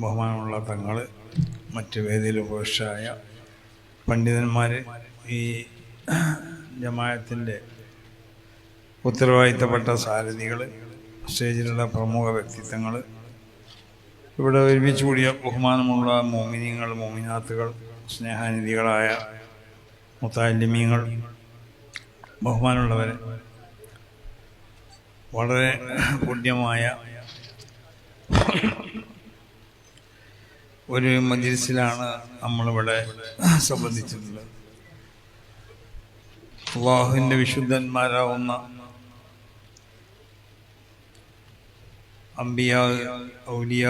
ബഹുമാനമുള്ള തങ്ങൾ മറ്റ് വേദിയിൽ ഉപേക്ഷായ പണ്ഡിതന്മാർ ഈ ജമായത്തിന്റെ ഉത്തരവാദിത്തപ്പെട്ട സാരഥികൾ സ്റ്റേജിലുള്ള പ്രമുഖ വ്യക്തിത്വങ്ങൾ ഇവിടെ ഒരുമിച്ച് കൂടിയ ബഹുമാനമുള്ള മോമിനിയങ്ങൾ മോമിനാത്തുകൾ സ്നേഹാനിധികളായ മുത്താലിമ്യങ്ങൾ ബഹുമാനമുള്ളവരെ. വളരെ പുണ്യമായ ഒരു മജിൽസിലാണ് നമ്മളിവിടെ സംബന്ധിച്ചിട്ടുള്ളത്. അള്ളാഹുവിന്റെ വിശുദ്ധന്മാരാവുന്ന അമ്പിയ ഔലിയ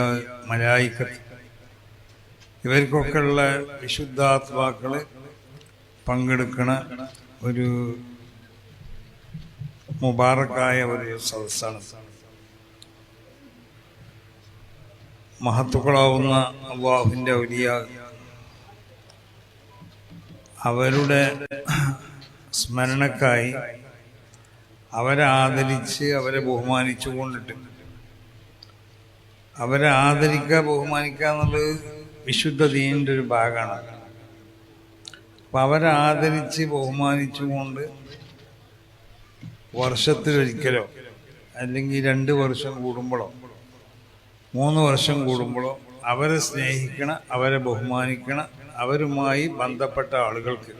ഇവർക്കൊക്കെ ഉള്ള വിശുദ്ധാത്മാക്കൾ പങ്കെടുക്കണ ഒരു മുബാറക്കായ ഒരു സദസ്സാണ്. മഹത്തുക്കളാവുന്ന അള്ളാഹുവിന്റെ വലിയ അവരുടെ സ്മരണക്കായി അവരെ ആദരിച്ച് അവരെ ബഹുമാനിച്ചു കൊണ്ടിട്ട് അവരെ ആദരിക്കുക ബഹുമാനിക്കുക എന്നുള്ളത് വിശുദ്ധ ദീനിന്റെ ഒരു ഭാഗമാണ്. അപ്പം അവരെ ആദരിച്ച് ബഹുമാനിച്ചുകൊണ്ട് വർഷത്തിലൊരിക്കലോ അല്ലെങ്കിൽ രണ്ട് വർഷം കൂടുമ്പോഴോ മൂന്ന് വർഷം കൂടുമ്പോഴോ അവരെ സ്നേഹിക്കണം അവരെ ബഹുമാനിക്കണം അവരുമായി ബന്ധപ്പെട്ട ആളുകൾക്ക്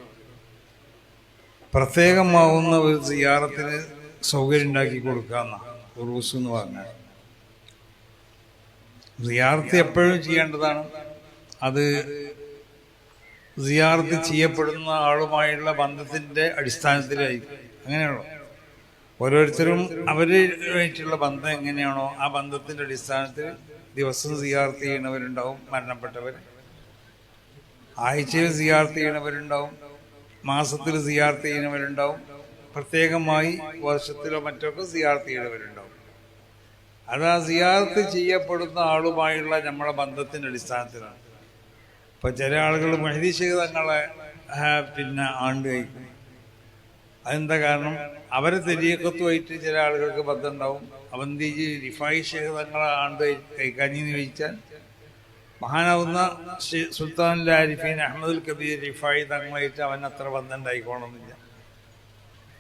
പ്രത്യേകമാവുന്ന ഒരു സിയാറത്തിന് സൗകര്യം ഉണ്ടാക്കി കൊടുക്കാമെന്ന ഉറൂസ് എന്ന് പറഞ്ഞാൽ സിയാർത്ത് എപ്പോഴും ചെയ്യേണ്ടതാണ് അത് സിയാർത്ത് ചെയ്യപ്പെടുന്ന ആളുമായുള്ള ബന്ധത്തിന്റെ അടിസ്ഥാനത്തിലായിരിക്കും. അങ്ങനെയാണോ? ഓരോരുത്തരും അവരുമായിട്ടുള്ള ബന്ധം എങ്ങനെയാണോ ആ ബന്ധത്തിന്റെ അടിസ്ഥാനത്തിൽ ദിവസം സിയാർത്ത് ചെയ്യണവരുണ്ടാവും മരണപ്പെട്ടവർ ആഴ്ചയിൽ സിയാർത്ത് ചെയ്യണവരുണ്ടാവും മാസത്തിൽ സിയാർത്ത് ചെയ്യണവരുണ്ടാവും പ്രത്യേകമായി വർഷത്തിലോ മറ്റൊക്കെ സിയാർത്ത് ചെയ്യണവരുണ്ടാവും അത് ആ സിയാർത്ത് ചെയ്യപ്പെടുന്ന ആളുമായുള്ള നമ്മളെ ബന്ധത്തിന്റെ അടിസ്ഥാനത്തിലാണ്. ഇപ്പം ചില ആളുകൾ മെഹദി തങ്ങളെ പിന്നെ ആണ്ട് കഴിക്കും. അതെന്താ കാരണം? അവരെ തെരിയക്കത്തുമായിട്ട് ചില ആളുകൾക്ക് ബന്ധം ഉണ്ടാവും അവന്തി റിഫായി ഷേഖ് കൈക്കാഞ്ഞി എന്ന് ചോദിച്ചാൽ മഹാനാവുന്ന സുൽത്താൻ ആരിഫീൻ അഹമ്മദുൽ കബീർ റിഫായി തങ്ങളായിട്ട് അവൻ അത്ര ബന്ധം ഉണ്ടായിക്കോണമെന്നില്ല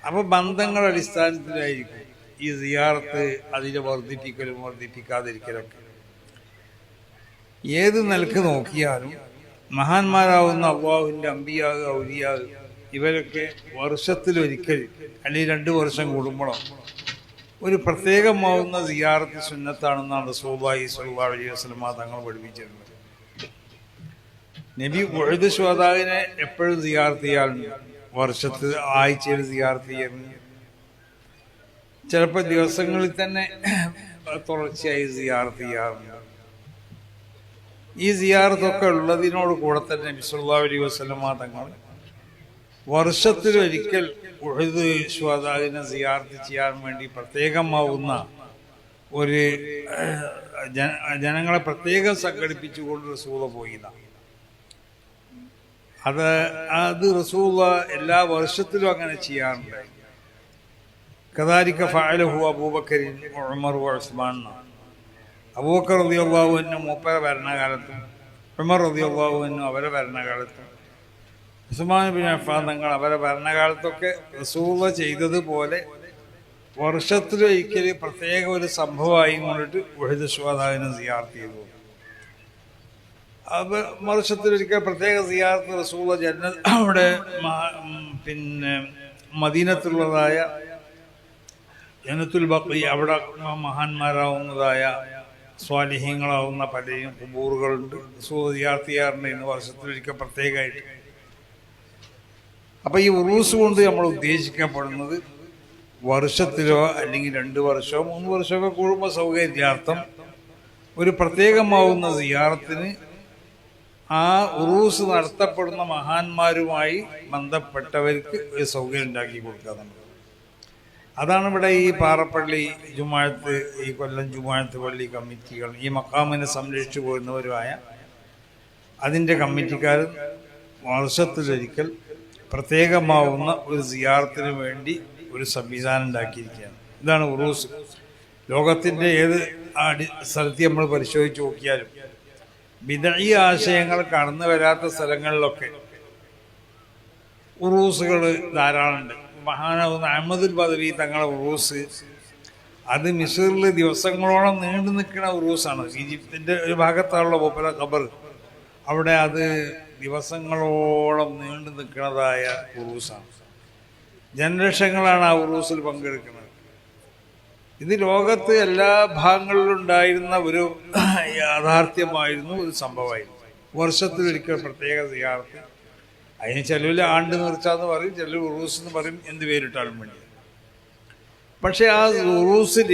അപ്പോൾ ബന്ധങ്ങളുടെ അടിസ്ഥാനത്തിലായിരിക്കും ഈ സിയാറത്ത് അതിനെ വർദ്ധിപ്പിക്കലും വർദ്ധിപ്പിക്കാതിരിക്കലൊക്കെ. ഏത് നിലയ്ക്ക് നോക്കിയാലും മഹാന്മാരാവുന്ന അള്ളാഹുവിന്റെ അമ്പിയാകുക ഔലിയാഗ് ഇവരൊക്കെ വർഷത്തിലൊരിക്കൽ അല്ലെങ്കിൽ രണ്ട് വർഷം കൂടുമ്പോഴോ ഒരു പ്രത്യേകമാവുന്ന സിയാറത്ത് സുന്നത്താണെന്നാണ് റസൂബായി സല്ലാ അലൈഹി വസ്ലമ തങ്ങൾ പഠിപ്പിച്ചിരുന്നത്. നബി ഒഴുത് ശ്രോതാവിനെ എപ്പോഴും സിയാർത്ത് ചെയ്യാറുണ്ട്. വർഷത്തിൽ ആഴ്ചയിൽ സിയാർത്ത് ചെയ്യുന്നു. ചിലപ്പോൾ ദിവസങ്ങളിൽ തന്നെ തുടർച്ചയായി സിയാർത്ത് ചെയ്യാറുണ്ട്. ഈ സിയാറത്തൊക്കെ ഉള്ളതിനോട് കൂടെ തന്നെ നബി സുല്ലാ അലൈഹി വസ്ലമ തങ്ങൾ വർഷത്തിലൊരിക്കൽ ഉഴുത് ശ്വാതാവിനെ സിയാർത്ത് ചെയ്യാൻ വേണ്ടി പ്രത്യേകമാവുന്ന ഒരു ജനങ്ങളെ പ്രത്യേകം സംഘടിപ്പിച്ചുകൊണ്ട് റസൂള പോയിതാണ് അത് അത് റസൂള എല്ലാ വർഷത്തിലും അങ്ങനെ ചെയ്യാറുണ്ട്. കദാരിക്ക ഫാലഹു അബൂബക്കരിൻ ഉമർ ഉസ്മാൻ അബൂബക്കർ റതിയുള്ളാഹുവിനും മൂപ്പര ഭരണകാലത്തും ഉമർ റതിയുള്ളാഹുവിനും അവരെ ഭരണകാലത്തും. ഉസ്മാൻ ബിൻ അഫാൻ തങ്ങൾ അവരെ ഭരണകാലത്തൊക്കെ റസൂള ചെയ്തതുപോലെ വർഷത്തിലൊരിക്കൽ പ്രത്യേക ഒരു സംഭവമായി കൊണ്ടിട്ട് വഹിദ് ശ്വാതാവിനെ സിയാർത്ത് ചെയ്തു. അത് വർഷത്തിലൊരിക്കൽ പ്രത്യേക സിയാർത്ത് റസൂള ജന്ന അവിടെ പിന്നെ മദീനത്തുള്ളതായ ജനത്തുൽ ബക്കി അവിടെ മഹാന്മാരാവുന്നതായ സ്വാലിഹ്യങ്ങളാവുന്ന പലയും കുബൂറുകളുണ്ട്. റസൂള സിയാർത്ത് ചെയ്യാറുണ്ട് ഇന്ന് വർഷത്തിലൊരിക്കൽ പ്രത്യേകമായിട്ട്. അപ്പൊ ഈ ഉറൂസ് കൊണ്ട് നമ്മൾ ഉദ്ദേശിക്കപ്പെടുന്നത് വർഷത്തിലോ അല്ലെങ്കിൽ രണ്ട് വർഷമോ മൂന്ന് വർഷമൊക്കെ കൂടുമ്പോൾ സൗകര്യാർത്ഥം ഒരു പ്രത്യേകമാവുന്ന സിയാറത്തിന് ആ ഉറൂസ് നടത്തപ്പെടുന്ന മഹാന്മാരുമായി ബന്ധപ്പെട്ടവർക്ക് ഒരു സൗകര്യം ഉണ്ടാക്കി കൊടുക്കുക നമ്മൾ അതാണ് ഇവിടെ ഈ പാറപ്പള്ളി ജുമാഴത്ത് ഈ കൊല്ലം ജുമാഴത്ത് പള്ളി കമ്മിറ്റികൾ ഈ മക്കാമിനെ സംരക്ഷിച്ചു പോരുന്നവരുമായ അതിന്റെ കമ്മിറ്റിക്കാരും വർഷത്തിലൊരിക്കൽ പ്രത്യേകമാവുന്ന ഒരു സിയാറത്തിന് വേണ്ടി ഒരു സംവിധാനം ഉണ്ടാക്കിയിരിക്കുകയാണ്. ഇതാണ് ഉറൂസ്. ലോകത്തിന്റെ ഏത് അടി സ്ഥലത്ത് നമ്മൾ പരിശോധിച്ച് നോക്കിയാലും വിദഴി ആശയങ്ങൾ കടന്നു വരാത്ത സ്ഥലങ്ങളിലൊക്കെ ഉറൂസുകൾ ധാരാളമുണ്ട്. മഹാനാവുന്ന അഹമ്മദുൽ ബദവി തങ്ങളെ ഉറൂസ്. അത് മിസറിൽ ദിവസങ്ങളോളം നീണ്ടു നിൽക്കുന്ന ഉറൂസാണ്. ഈജിപ്തിന്റെ ഒരു ഭാഗത്താണുള്ള പോപ്പല ഖബർ. അവിടെ അത് ദിവസങ്ങളോളം നീണ്ടു നിൽക്കുന്നതായ ഉറൂസാണ്. ജനലക്ഷങ്ങളാണ് ആ ഉറൂസിൽ പങ്കെടുക്കുന്നത്. ഇത് ലോകത്ത് എല്ലാ ഭാഗങ്ങളിലും ഉണ്ടായിരുന്ന ഒരു യാഥാർത്ഥ്യമായിരുന്നു ഒരു സംഭവമായിരുന്നു. വർഷത്തിൽ വർഷത്തിലൊരിക്കൽ പ്രത്യേക സിയാർത്ത് അതിന് ചിലവിൽ ആണ്ട് നിർച്ചാന്ന് പറയും ചിലർ ഉറൂസ് എന്ന് പറയും എന്ത് പേരിട്ടാലും വേണ്ടി പക്ഷേ ആ ഉറൂസിൽ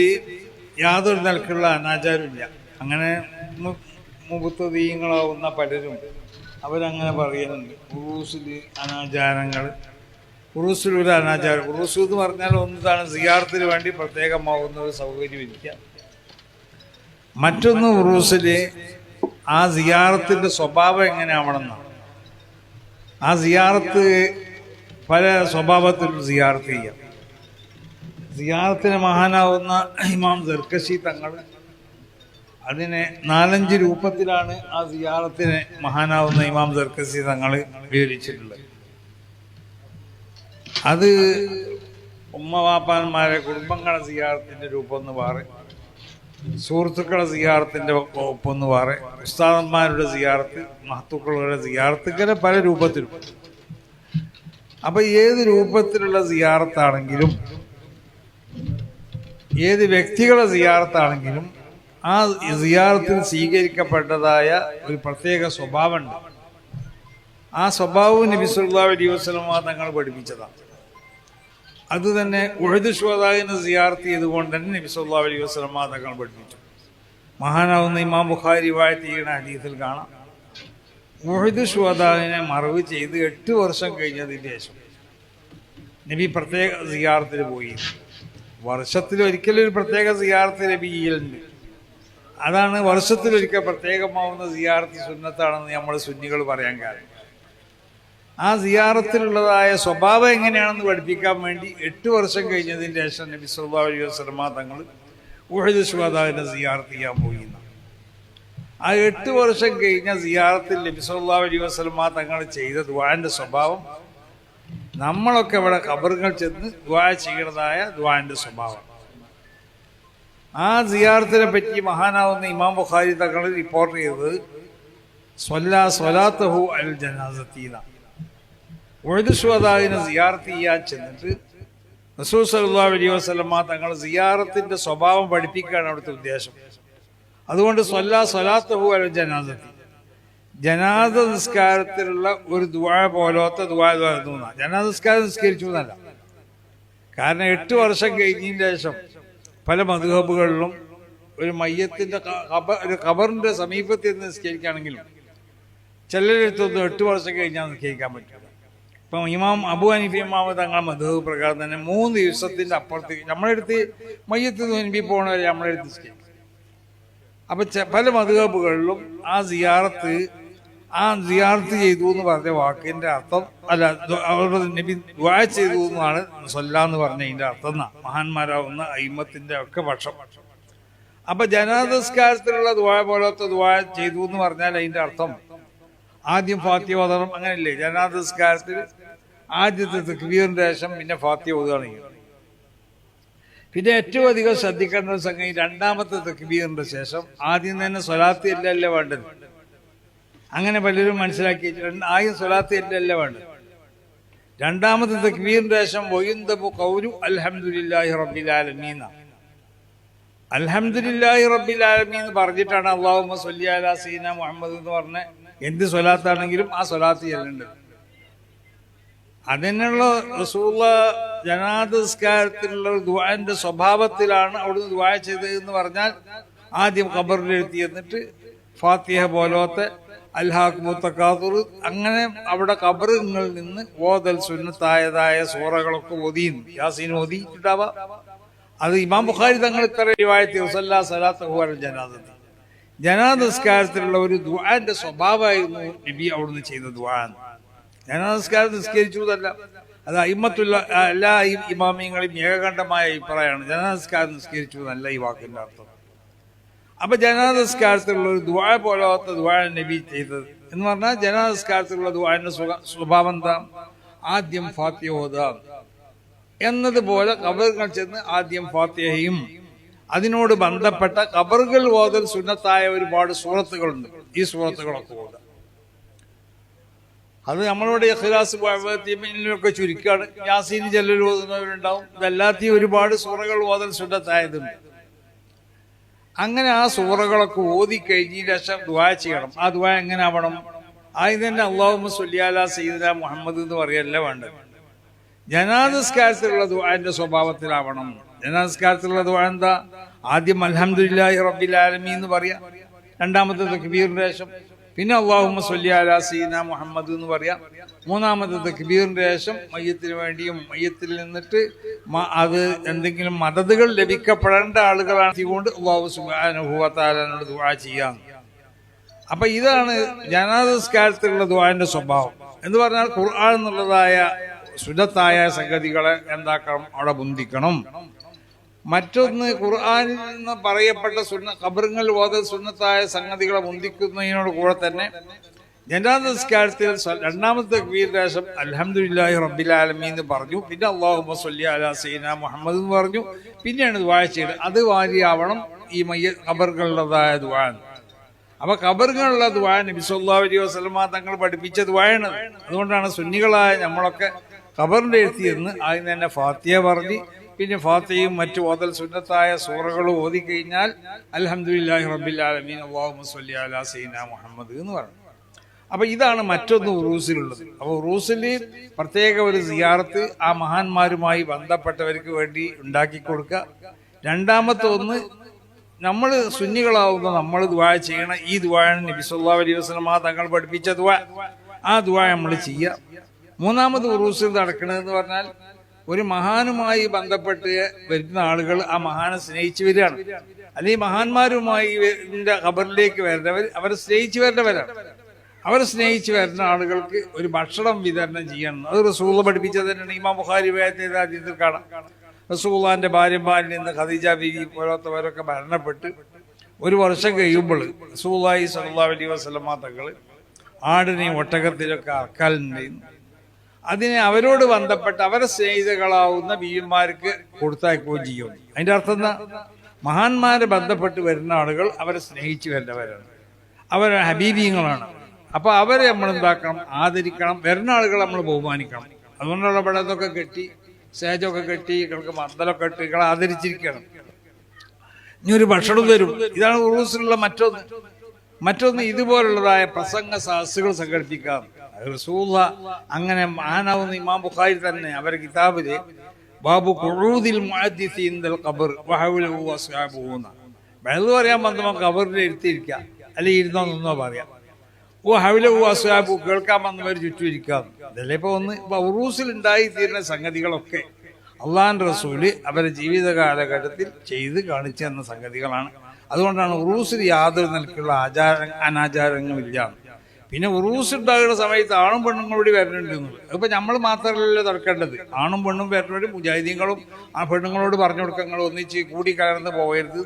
യാതൊരു നിലക്കുള്ള അനാചാരമില്ല അങ്ങനെ മുഖത്ത് മുഖത്തതീയങ്ങളാവുന്ന പലരും അവരങ്ങനെ പറയുന്നുണ്ട്. ഉറൂസിൽ അനാചാരങ്ങൾ ഉറൂസിൽ ഒരു അനാചാരം. ഉറൂസ് എന്ന് പറഞ്ഞാൽ ഒന്നതാണ് സിയാർത്തിന് വേണ്ടി പ്രത്യേകമാവുന്ന ഒരു സൗകര്യം ഇരിക്കാം മറ്റൊന്ന് ഉറൂസിൽ ആ സിയാറത്തിന്റെ സ്വഭാവം എങ്ങനെയാവണമെന്നാണ്. ആ സിയാറത്ത് പല സ്വഭാവത്തിലും സിയാർത്ത് ചെയ്യാം. സിയാറത്തിന് മഹാനാവുന്ന ഇമാം ദർക്കശി തങ്ങൾ അതിനെ നാലഞ്ച് രൂപത്തിലാണ് ആ സിയാറത്തിന് മഹാനാവുന്ന ഇമാം ദർക്കശി തങ്ങൾ വിവരിച്ചിട്ടുള്ളത്. അത് ഉമ്മവാപ്പാന്മാരെ കുടുംബങ്ങളെ സിയാറത്തിന്റെ രൂപം എന്ന് പറയും സുഹൃത്തുക്കളെ സിയാറത്തിന്റെ ഒപ്പം എന്ന് പറയും ഉസ്താദന്മാരുടെ സിയാറത്ത് മഹത്തുക്കളുടെ സിയാറത്ത് ഇങ്ങനെ പല രൂപത്തിലും. അപ്പൊ ഏത് രൂപത്തിലുള്ള സിയാറത്താണെങ്കിലും ഏത് വ്യക്തികളെ സിയാറത്താണെങ്കിലും ആ സിയാറത്തിൽ സ്വീകരിക്കപ്പെട്ടതായ ഒരു പ്രത്യേക സ്വഭാവമുണ്ട്. ആ സ്വഭാവവും നബി സുല്ലാ വസ്ലമ തങ്ങൾ പഠിപ്പിച്ചതാണ്. അത് തന്നെ ഉഴുത് ശ്രോതാവിനെ സിയാർത്ത് ചെയ്തുകൊണ്ട് തന്നെ നബി സുല്ലാ വസ്ലമ തങ്ങൾ പഠിപ്പിച്ചു. മഹാനാവുന്ന ഇമാം ബുഖാരി വാഴ്ത്തി ചെയ്യുന്ന ഹദീസിൽ കാണാം. ഉഴുത് ശ്രോതാവിനെ മറവ് ചെയ്ത് എട്ട് വർഷം കഴിഞ്ഞതിന് ശേഷം നബി പ്രത്യേക സിയാർത്തിന് പോയി. വർഷത്തിൽ ഒരിക്കലും ഒരു പ്രത്യേക സിയാർത്ത് നബി അതാണ് വർഷത്തിലൊരിക്കൽ പ്രത്യേകമാവുന്ന സിയാറത്ത് സുന്നത്താണെന്ന് നമ്മൾ സുന്നികൾ പറയാൻ കാരണം. ആ സിയാറത്തിലുള്ളതായ സ്വഭാവം എങ്ങനെയാണെന്ന് പഠിപ്പിക്കാൻ വേണ്ടി എട്ട് വർഷം കഴിഞ്ഞതിന് ശേഷം നബി സ്വഭാവിക അലൈഹി വസല്ലമ തങ്ങൾ ഉഹദ് ശുഹദാവിനെ സിയാറത്ത് ചെയ്യാൻ പോയി ആ എട്ട് വർഷം കഴിഞ്ഞ സിയാറത്തിൽ നബി സല്ലല്ലാഹു അലൈഹി വസല്ലമ തങ്ങൾ ചെയ്ത ദ്വാന്റെ സ്വഭാവം നമ്മളൊക്കെ ഇവിടെ ഖബറുകൾ ചെന്ന് ദ്വാ ചെയ്യണതായ ദ്വാന്റെ സ്വഭാവം. ആ സിയാറത്തിനെ പറ്റി മഹാനാവുന്ന ഇമാം ബുഖാരി തങ്ങൾ റിപ്പോർട്ട് ചെയ്തത് സ്വല്ലാ സ്വലാത്തഹു അൽ ജനാസത്തീന ഒഴുതു ശ്രോതാവിനെ സിയാർത്ത് ചെയ്യാൻ ചെന്നിട്ട് നസൂർ സല്ലാ വലിയ വസ്ലമ്മ തങ്ങൾ സിയാറത്തിന്റെ സ്വഭാവം പഠിപ്പിക്കുകയാണ് അവിടുത്തെ ഉദ്ദേശം. അതുകൊണ്ട് സ്വല്ലാ സ്വലാത്തഹു അൽ ജനാസത്തി. ജനാദ നിസ്കാരത്തിലുള്ള ഒരു ദുവാ പോലത്തെ ദുവാ ജനാദ നിസ്കാരം നിസ്കരിച്ചു എന്നല്ല. കാരണം എട്ട് വർഷം കഴിഞ്ഞതിന് ശേഷം പല മധുഹബുകളിലും ഒരു ഖബ- ഒരു കബറിന്റെ സമീപത്തിൽ നിന്ന് നിസ്കരിക്കുകയാണെങ്കിലും ചിലരെടുത്തൊന്നും എട്ട് വർഷം കഴിഞ്ഞാൽ നിസ്കരിക്കാൻ പറ്റില്ല ഇപ്പം ഇമാം അബു അനിഫി ഇമാമ തങ്ങൾ മധുഹബ് പ്രകാരം തന്നെ മൂന്ന് ദിവസത്തിന്റെ അപ്പുറത്ത് നമ്മളെടുത്ത് മയ്യത്ത് നോൻപി പോകണവരെ നമ്മളെടുത്ത് നിസ്കരിക്കും. അപ്പൊ പല മധുഹബുകളിലും ആ സിയാറത്ത് ആ സിയാറത്ത് ചെയ്തു എന്ന് പറഞ്ഞ വാക്കിന്റെ അർത്ഥം അല്ല അവരുടെ നബി ദ്വാ ചെയ്തു എന്നാണ് സൊല്ല എന്ന് പറഞ്ഞതിന്റെ അർത്ഥം എന്നാ. മഹാന്മാരാവുന്ന അയിമത്തിന്റെ ഒക്കെ പക്ഷം. അപ്പൊ ജനാതസ്കാരത്തിലുള്ള ദ്വായ പോലത്തെ ദ്വായ ചെയ്തു എന്ന് പറഞ്ഞാൽ അതിന്റെ അർത്ഥം ആദ്യം ഫാത്തിയ ഓതണം അങ്ങനെയല്ലേ? ജനാതസ്കാരത്തിൽ ആദ്യത്തെ തൃക്വീറിന്റെ ശേഷം പിന്നെ ഫാത്തിയ ഓതുകയാണ് പിന്നെ ഏറ്റവും അധികം ശ്രദ്ധിക്കേണ്ട സംഗതി രണ്ടാമത്തെ തക്ബീറിന്റെ ശേഷം ആദ്യം തന്നെ സ്വലാത്തി അല്ലല്ലേ വേണ്ടത്? അങ്ങനെ പലരും മനസ്സിലാക്കി. ആദ്യം സ്വലാത്തി അല്ല വേണ്ടത്. രണ്ടാമത് തക്ബീറിന്റെ ശേഷം വൊയ്ന്തബു കൗരു ആലമീന അൽഹംദുലില്ലാഹി റബ്ബിൽ ആലമീൻ എന്ന് പറഞ്ഞിട്ടാണ് അള്ളാഹുമ്മ സ്വല്ലി അലാ സീന മുഹമ്മദ് എന്ന് പറഞ്ഞ എന്ത് സ്വലാത്താണെങ്കിലും ആ സ്വലാത്ത് ചെല്ലേണ്ടത് അതിനുള്ള റസൂള്ള ജനാദസ്കാരത്തിലുള്ള ഒരു ദുആന്റെ സ്വഭാവത്തിലാണ് അവിടുന്ന് ദുആ ചെയ്തത് എന്ന് പറഞ്ഞാൽ ആദ്യം ഖബറിൽ എഴുത്തി എന്നിട്ട് ഫാത്തിഹ പോലത്തെ അൽഹാഖ് മുത്തക്കാത്തൂർ അങ്ങനെ അവിടെ കബറുകളിൽ നിന്ന് ഓതൽ സുന്നത്തായതായ സൂറകളൊക്കെ ഒതിയുന്നു യാസീൻ ഓതിയിട്ടുണ്ടാവാം. അത് ഇമാം ബുഖാരി തങ്ങൾ ഇത്ര റിവായത്തി വസല്ലാ സലാത്ത് ഹുവൽ ജനാദത്തി. ജനാദസ്കാരത്തിലുള്ള ഒരു ദുആന്റെ സ്വഭാവമായിരുന്നു നബി അവിടുന്ന് ചെയ്ത ദുആ ജനാനസ്കാരം നിസ്കരിച്ചു എന്നല്ല അത് അയിമത്തുള്ള എല്ലാ ഇമാമിയങ്ങളെയും ഇമാമിയങ്ങളും ഏകകണ്ഠമായ അഭിപ്രായമാണ്. ജനാദസ്കാരം നിസ്കരിച്ചു എന്നല്ല ഈ വാക്കിന്റെ അർത്ഥം. അപ്പൊ ജനാനസ്കാരത്തിലുള്ള ഒരു ദ്വാ പോലാത്ത ദ്വാ നബി ചെയ്തത് എന്ന് പറഞ്ഞാൽ ജനാനസ്കാരത്തിലുള്ള ദ്വാരന്റെ സ്വഭാവം എന്താ? ആദ്യം ഫാത്തിഹ ഓതാം. എന്നതുപോലെ കബറുകൾ ചെന്ന് ആദ്യം ഫാത്തിഹയും അതിനോട് ബന്ധപ്പെട്ട കബറുകൾ ഓതൽ സുന്നത്തായ ഒരുപാട് സൂറത്തുകളുണ്ട് ഈ സൂറത്തുകളൊക്കെ ഓതാം. അത് നമ്മളുടെ ഇഖ്ലാസ് ഒക്കെ ചുരുക്കാണ്. യാസീൻ ചെല്ലൽ ഓതുന്നവരുണ്ടാവും. ഇതല്ലാത്ത ഒരുപാട് സൂറകൾ ഓതൽ സുന്നത്തായതുണ്ട്. അങ്ങനെ ആ സൂറകളൊക്കെ ഓതി കഴിഞ്ഞ ശേഷം ദുആ ചെയ്യണം. ആ ദുആ എങ്ങനെ ആവണം? ആദ്യം തന്നെ അള്ളാഹുമ്മ സുല്യാല സീദന മുഹമ്മദ് എന്ന് പറയല്ല വേണ്ടത്. ജനാനസ്കാരത്തിലുള്ള ദുആന്റെ സ്വഭാവത്തിലാവണം. ജനാനസ്കാരത്തിലുള്ള ദുആ എന്താ? ആദ്യം അൽഹംദുലില്ലാഹി റബ്ബിൽ എന്ന് പറയാം. രണ്ടാമത്തെ തക്ബീറിന്റെ ശേഷം പിന്നെ അള്ളാഹുമ്മ സൊല്ലിയാല സീന മുഹമ്മദ് എന്ന് പറയാം. മൂന്നാമത്തെ തക്ബീറിന്റെ ശേഷം മയ്യത്തിന് വേണ്ടിയും മയ്യത്തിൽ നിന്നിട്ട് അത് എന്തെങ്കിലും മദതുകൾ ലഭിക്കപ്പെടേണ്ട ആളുകളാണ്. കൊണ്ട് അള്ളാഹു സുബാനുഭവത്താലോട് ദുവാ ചെയ്യാം. അപ്പൊ ഇതാണ് ജനാദസ്കാരത്തിലുള്ള ദുവാന്റെ സ്വഭാവം. എന്ന് പറഞ്ഞാൽ ഖുർആൻ എന്നുള്ളതായ സുജത്തായ സംഗതികളെ എന്താക്കണം? അവിടെ ബന്ധിക്കണം. മറ്റൊന്ന് ഖുർആാനിൽ നിന്ന് പറയപ്പെട്ട സുന്ന ഖബറുകൾ വാദ സുന്നത്തായ സംഗതികളെ മുന്തിക്കുന്നതിനോട് കൂടെ തന്നെ ജനാനസ്കാരത്തിൽ നിസ്കാരത്തിൽ രണ്ടാമത്തെ വീരദേശം അൽഹംദുലില്ലാഹി റബ്ബിലാലമി എന്ന് പറഞ്ഞു. പിന്നെ അള്ളാഹു സല്ലി അലാ സീന മുഹമ്മദ് എന്ന് പറഞ്ഞു. പിന്നെയാണ് ചെയ്തത്. അത് വാരിയാവണം ഈ മയ്യ ഖബറുകളുടേതായ ദുആ അപ്പൊ ഖബറുകളുള്ള ദുആ നബി അലൈഹി വസല്ലമ തങ്ങൾ പഠിപ്പിച്ച ദുആയാണ് അതുകൊണ്ടാണ് സുന്നികളായ നമ്മളൊക്കെ കബറിന്റെ എഴുത്തിയെന്ന് ആദ്യം തന്നെ ഫാത്തിയ പറഞ്ഞ് പിന്നെ ഫാത്തിയും മറ്റു ഓതൽ സുന്നത്തായ സൂറകളും ഓതി കഴിഞ്ഞാൽ അൽഹംദുലില്ലാഹി റബ്ബിൽ ആലമീൻ അല്ലാഹുമ്മ സ്വല്ലി അലാ മുഹമ്മദ് എന്ന് പറഞ്ഞു. അപ്പൊ ഇതാണ് മറ്റൊന്ന് ഉറൂസിലുള്ളത്. അപ്പൊ ഉറൂസിൽ പ്രത്യേക ഒരു സിയാറത്ത് ആ മഹാന്മാരുമായി ബന്ധപ്പെട്ടവർക്ക് വേണ്ടി ഉണ്ടാക്കി കൊടുക്കുക. രണ്ടാമത്തെ ഒന്ന് നമ്മൾ സുന്നികളാവുന്ന നമ്മൾ ദുആ ചെയ്യണം ഈ ദുആണ് നബി വലിയ അലൈഹി വസല്ലം തങ്ങൾ പഠിപ്പിച്ച ദുആ. ആ ദുവാ നമ്മൾ ചെയ്യുക. മൂന്നാമത് ഉറൂസിൽ നടക്കണതെന്ന് പറഞ്ഞാൽ ഒരു മഹാനുമായി ബന്ധപ്പെട്ട് വരുന്ന ആളുകൾ ആ മഹാനെ സ്നേഹിച്ചു വരികയാണ്. അല്ലെങ്കിൽ മഹാന്മാരുമായി ഖബറിലേക്ക് വരുന്നവർ അവരെ സ്നേഹിച്ചു വരുന്നവരാണ് അവരെ സ്നേഹിച്ചു വരുന്ന ആളുകൾക്ക് ഒരു ഭക്ഷണം വിതരണം ചെയ്യണം. അത് റസൂള പഠിപ്പിച്ചത് തന്നെയാണ്. ഇമാം ബുഖാരി വേദത്തിൽ കാണാം. റസൂള്ളാന്റെ ഭാര്യമാരിൽ നിന്ന് ഖദീജ ബീവി പോലത്തവരൊക്കെ മരണപ്പെട്ട് ഒരു വർഷം കഴിയുമ്പോൾ റസൂള്ളി സല്ലാ അലൈഹി വസല്ലമ തങ്ങൾ ആടിനെയും ഒട്ടകത്തിലൊക്കെ അറക്കാലുണ്ടായിരുന്നു അതിനെ അവരോട് ബന്ധപ്പെട്ട് അവരെ സ്നേഹിതകളാവുന്ന ബീവിമാർക്ക് കൊടുത്തയക്കുകയും ചെയ്യും. അതിന്റെ അർത്ഥം എന്താ? മഹാന്മാരെ ബന്ധപ്പെട്ട് വരുന്ന ആളുകൾ അവരെ സ്നേഹിച്ചു വരുന്നവരാണ്. അവർ ഹബീബിയങ്ങളാണ്. അപ്പൊ അവരെ നമ്മൾ എന്താക്കണം? ആദരിക്കണം. വരുന്ന ആളുകൾ നമ്മൾ ബഹുമാനിക്കണം. അതുകൊണ്ടുള്ള പടത്തൊക്കെ കെട്ടി സ്റ്റേജൊക്കെ കെട്ടി ഇവർക്ക് മന്ദലൊക്കെ ഇട്ട് ഇങ്ങളെ ആദരിച്ചിരിക്കണം. ഇനി ഒരു ഭക്ഷണം തരും. ഇതാണ് ഉറൂസിലുള്ള മറ്റൊന്ന്. മറ്റൊന്ന് ഇതുപോലുള്ളതായ പ്രസംഗ സാഹസുകൾ സംഘടിപ്പിക്കാം. റസൂല അങ്ങനെ ആനാവുന്ന ഇമാം ബുഖാരി തന്നെ അവരുടെ കിതാബിൽ ബാബു കുഴൂതിൽ ഖബർ വസ്ഹാബുഹു വെള്ളം പറയാൻ വന്നപ്പോൾ കബറിന്റെ ഇരുത്തിയിരിക്കുക അല്ലെങ്കിൽ ഇരുന്നോ നിന്നോ പറയാം. ഓ ഹവിലഹു വസ്ഹാബു കേൾക്കാൻ വന്നവർ ചുറ്റും ഇരിക്കാം ഇതല്ലേ ഇപ്പൊ ഒന്ന് ഇപ്പൊ ഉറൂസിൽ ഉണ്ടായി തീരുന്ന സംഗതികളൊക്കെ അള്ളാൻ റസൂൽ അവരുടെ ജീവിത കാലഘട്ടത്തിൽ ചെയ്ത് കാണിച്ചു തന്ന സംഗതികളാണ്. അതുകൊണ്ടാണ് ഉറൂസിൽ യാതൊരു നിലക്കുള്ള ആചാര അനാചാരങ്ങളില്ല പിന്നെ ഉറൂസ് ഉണ്ടാകുന്ന സമയത്ത് ആണും പെണ്ണും കൂടി എന്നുള്ളത് അതിപ്പോ നമ്മൾ മാത്രമല്ലല്ലോ തുറക്കേണ്ടത് ആണും പെണ്ണും വരുന്നവരും മുജാഹിദീങ്ങളും ആ പെണ്ണുങ്ങളോട് പറഞ്ഞു കൊടുക്കങ്ങൾ ഒന്നിച്ച് കൂടി കലർന്ന് പോകരുത്.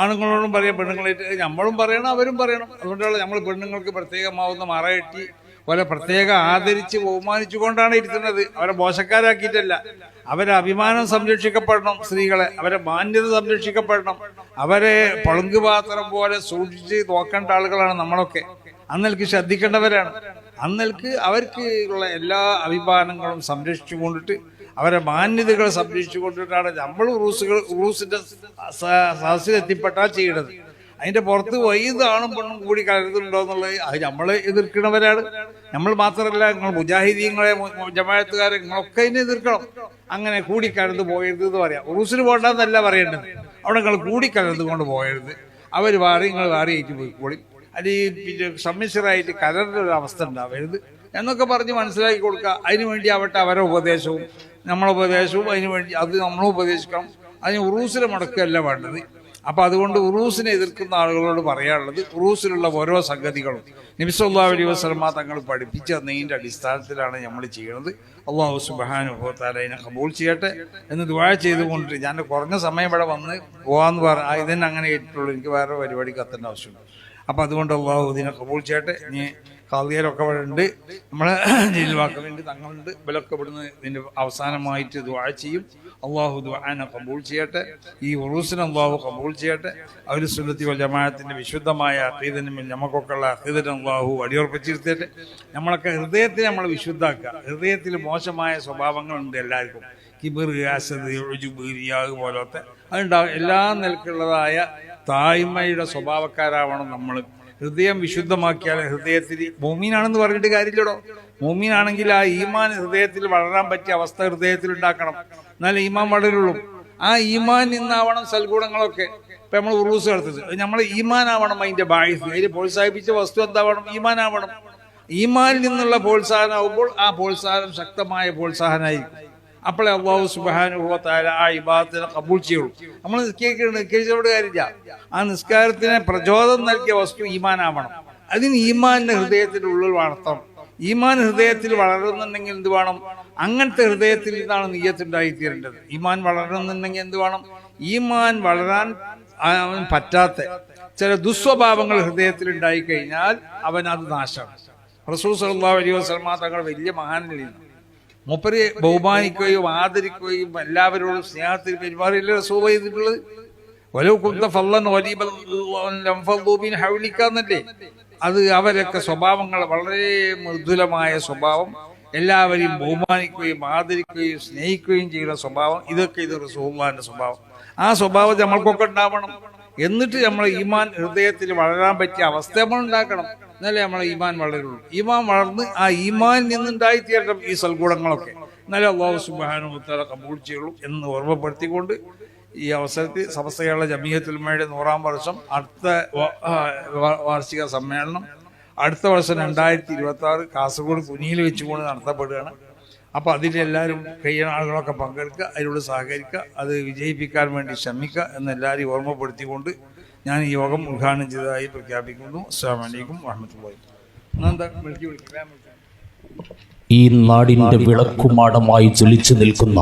ആണുങ്ങളോടും പറയാം പെണ്ണുങ്ങളായിട്ട് നമ്മളും പറയണം അവരും പറയണം. അതുകൊണ്ടാണ് നമ്മൾ പെണ്ണുങ്ങൾക്ക് പ്രത്യേകമാവുന്ന മറയിട്ടി പോലെ പ്രത്യേകം ആദരിച്ച് ബഹുമാനിച്ചുകൊണ്ടാണ് ഇരുത്തുന്നത് അവരെ മോശക്കാരാക്കിയിട്ടല്ല. അവരെ അഭിമാനം സംരക്ഷിക്കപ്പെടണം സ്ത്രീകളെ. അവരെ മാന്യത സംരക്ഷിക്കപ്പെടണം. അവരെ പളുങ്കുപാത്രം പോലെ സൂക്ഷിച്ച് നോക്കേണ്ട ആളുകളാണ് നമ്മളൊക്കെ. അന്നൽക്ക് ശ്രദ്ധിക്കേണ്ടവരാണ്. അന്നൽക്ക് അവർക്ക് ഉള്ള എല്ലാ അഭിമാനങ്ങളും സംരക്ഷിച്ചു കൊണ്ടിട്ട് അവരെ മാന്യതകൾ സംരക്ഷിച്ചു കൊണ്ടിട്ടാണ് നമ്മൾ ഉറൂസുകൾ ഉറൂസിന്റെ സഹസിലെത്തിപ്പെട്ടാൽ ചെയ്യേണ്ടത് അതിന്റെ പുറത്ത് വൈദാണും പെണ്ണും കൂടി കലരുന്നുണ്ടോ എന്നുള്ളത് അത് നമ്മൾ എതിർക്കണവരാണ് നമ്മൾ മാത്രമല്ല നിങ്ങൾ മുജാഹിദീങ്ങളെ ജമായത്തുകാരെ നിങ്ങളൊക്കെ അതിനെ എതിർക്കണം. അങ്ങനെ കൂടി കലർന്ന് പോയരുത് എന്ന് പറയാം. ഉറൂസിന് പോകണ്ടെന്നല്ല പറയേണ്ടത്. അവിടെ നിങ്ങൾ കൂടി കൊണ്ട് പോയരുത് അവർ വാറി നിങ്ങൾ വാറി ആയിട്ട് പോയിക്കോളി അല്ലെങ്കിൽ പിന്നെ സമ്മിശ്രമായിട്ട് കലർന്ന ഒരു അവസ്ഥ ഉണ്ടാവരുത് എന്നൊക്കെ പറഞ്ഞ് മനസ്സിലാക്കി കൊടുക്കുക. അതിനു വേണ്ടി ആവട്ടെ അവരെ ഉപദേശവും നമ്മളെ ഉപദേശവും അതിനു വേണ്ടി അത് നമ്മളും ഉപദേശിക്കണം. അതിന് ഉറൂസിലെ മുടക്കല്ല വേണ്ടത്. അപ്പം അതുകൊണ്ട് ഉറൂസിനെ എതിർക്കുന്ന ആളുകളോട് പറയാനുള്ളത് ഉറൂസിലുള്ള ഓരോ സംഗതികളും. നബിസല്ലാ അലൈഹി വസ്ലമ തങ്ങൾ പഠിപ്പിച്ച നെയ്യിന്റെ അടിസ്ഥാനത്തിലാണ് നമ്മൾ ചെയ്യുന്നത്. അള്ളാഹു സുബാനുഭവത്താല അതിനെ കബൂൾ ചെയ്യട്ടെ എന്ന് ദുവാ ചെയ്തുകൊണ്ട് ഞാൻ കുറഞ്ഞ സമയം ഇവിടെ വന്ന് പോകാമെന്ന് പറഞ്ഞാൽ ഇതിനെ അങ്ങനെ ഏറ്റിട്ടുള്ളൂ എനിക്ക് വേറെ പരിപാടി കത്തേണ്ട ആവശ്യമുണ്ട് അപ്പം അതുകൊണ്ട് അള്ളാഹു ഇതിനെ കബൂൾ ചെയ്യട്ടെ. ഇനി കാതിയരൊക്കെ ഇവിടെ ഉണ്ട്. നമ്മളെ ജയിൽവാക്കളുണ്ട് തങ്ങളുണ്ട്. ഇവരൊക്കെ ഇവിടുന്ന് ഇതിന്റെ അവസാനമായിട്ട് ദുവാ ചെയ്യും. അള്ളാഹു ദ്വാന കബൂൾ ചെയ്യട്ടെ. ഈ ഉറൂസിനെ അള്ളാഹു കബൂൾ ചെയ്യട്ടെ. അവർ സുലത്തി വൽ ജമാഅത്തിന്റെ വിശുദ്ധമായ അഖീദനും നമുക്കൊക്കെയുള്ള അഖീദനും അള്ളാഹു അടിയുറപ്പിച്ചിരുത്തട്ടെ നമ്മളൊക്കെ ഹൃദയത്തെ നമ്മൾ വിശുദ്ധാക്കുക. ഹൃദയത്തിൽ മോശമായ സ്വഭാവങ്ങളുണ്ട് എല്ലാവർക്കും. കിബിർ ഗ്യാസ് ഉജുബ് റിയാഗ് പോലത്തെ. അതുണ്ടാവും എല്ലാ നിലക്കുള്ളതായ തായ്മയുടെ സ്വഭാവക്കാരാവണം നമ്മൾ ഹൃദയം വിശുദ്ധമാക്കിയാൽ ഹൃദയത്തിൽ മോമീനാണെന്ന് പറഞ്ഞിട്ട് കാര്യമില്ലടോ. മോമീനാണെങ്കിൽ ആ ഈമാൻ ഹൃദയത്തിൽ വളരാൻ പറ്റിയ അവസ്ഥ ഹൃദയത്തിൽ ഉണ്ടാക്കണം. എന്നാലേ ഈമാൻ വളരുള്ളൂ. ആ ഈമാൻ നിന്നാവണം സൽഗുണങ്ങളൊക്കെ. ഇപ്പൊ നമ്മൾ ഉറൂസ് നടത്തുന്നത്. നമ്മൾ ഈമാൻ ആവണം അതിന്റെ ബായ്സ്. അതിൽ പ്രോത്സാഹിപ്പിച്ച വസ്തു എന്താവണം? ഈമാൻ ആവണം ഈമാനിൽ നിന്നുള്ള പ്രോത്സാഹനമാകുമ്പോൾ ആ പ്രോത്സാഹനം ശക്തമായ പ്രോത്സാഹനമായിരിക്കും. അപ്പോഴേ അള്ളാഹു സുബാനുഭവത്തായ ആ വിഭാഗത്തിനെ കബൂൾ ചെയ്യുള്ളൂ. നമ്മൾ നിസ്കരിക്കണം നിസ്കരിച്ചവരുടെ കാര്യമില്ല. ആ നിസ്കാരത്തിന് പ്രചോദനം നൽകിയ വസ്തു ഈമാനാവണം. അതിന് ഈമാന്റെ ഹൃദയത്തിന്റെ ഉള്ളിൽ വളർത്തണം. ഈമാൻ ഹൃദയത്തിൽ വളരുന്നുണ്ടെങ്കിൽ എന്ത് വേണം? അങ്ങനത്തെ ഹൃദയത്തിൽ നിന്നാണ് നീയത്തുണ്ടായിത്തീരേണ്ടത് ഈമാൻ വളരുന്നുണ്ടെങ്കിൽ എന്ത് വേണം? ഈമാൻ വളരാൻ അവൻ പറ്റാത്ത ചില ദുസ്വഭാവങ്ങൾ ഹൃദയത്തിൽ ഉണ്ടായിക്കഴിഞ്ഞാൽ അവൻ അത് നാശമാണ് റസൂസ് അള്ളാഹ് അലൈഹി വസ്ലമാ തങ്ങൾ വലിയ മഹാനിൽ മൂപ്പരെ ബഹുമാനിക്കുകയും ആദരിക്കുകയും എല്ലാവരോടും സ്നേഹത്തിൽ പെരുമാറിയല്ലേ റസൂൽ ചെയ്തിട്ടുള്ളത്? ഹൗലിക്കാന്നല്ലേ അത് അവരൊക്കെ സ്വഭാവങ്ങൾ വളരെ മൃദുലമായ സ്വഭാവം. എല്ലാവരെയും ബഹുമാനിക്കുകയും ആദരിക്കുകയും സ്നേഹിക്കുകയും ചെയ്യുന്ന സ്വഭാവം. ഇതൊക്കെ ഇത് റസൂള്ളാന്റെ സ്വഭാവം. ആ സ്വഭാവം നമ്മൾക്കൊക്കെ ഉണ്ടാവണം. എന്നിട്ട് നമ്മൾ ഈമാൻ ഹൃദയത്തിൽ വളരാൻ പറ്റിയ അവസ്ഥ നമ്മൾ ഉണ്ടാക്കണം. എന്നാലേ നമ്മളെ ഈമാൻ വളരുള്ളൂ. ഈമാൻ വളർന്ന് ആ ഈമാൻ നിന്നുണ്ടായി തീരണം ഈ സൽഗുണങ്ങളൊക്കെ എന്നാലേ അള്ളാഹു സുബാനുത്തല കബൂൾ ചെയ്യുള്ളൂ എന്ന് ഓർമ്മപ്പെടുത്തിക്കൊണ്ട് ഈ അവസരത്തിൽ സമസ്ത കേരള ജമീയത്തുൽമയുടെ നൂറാം വർഷം അടുത്ത വാർഷിക സമ്മേളനം. അടുത്ത വർഷം രണ്ടായിരത്തി ഇരുപത്തി ആറ് കാസർഗോഡ് കുനിയിൽ വെച്ചുകൊണ്ട് നടത്തപ്പെടുകയാണ്. അപ്പോൾ അതിലെല്ലാവരും കഴിയുന്ന ആളുകളൊക്കെ പങ്കെടുക്കുക അതിനോട് സഹകരിക്കുക അത് വിജയിപ്പിക്കാൻ വേണ്ടി ശ്രമിക്കുക എന്നെല്ലാവരെയും ഓർമ്മപ്പെടുത്തിക്കൊണ്ട് ഞാൻ ഈ യോഗം ഉദ്ഘാടനം ചെയ്തതായി പ്രഖ്യാപിക്കുന്നു. അസ്സാം വലൈക്കും വാഹമത്തുള്ളി ഈ നാടിന്റെ വിളക്കുമാടമായി ജ്വലിച്ചു നിൽക്കുന്ന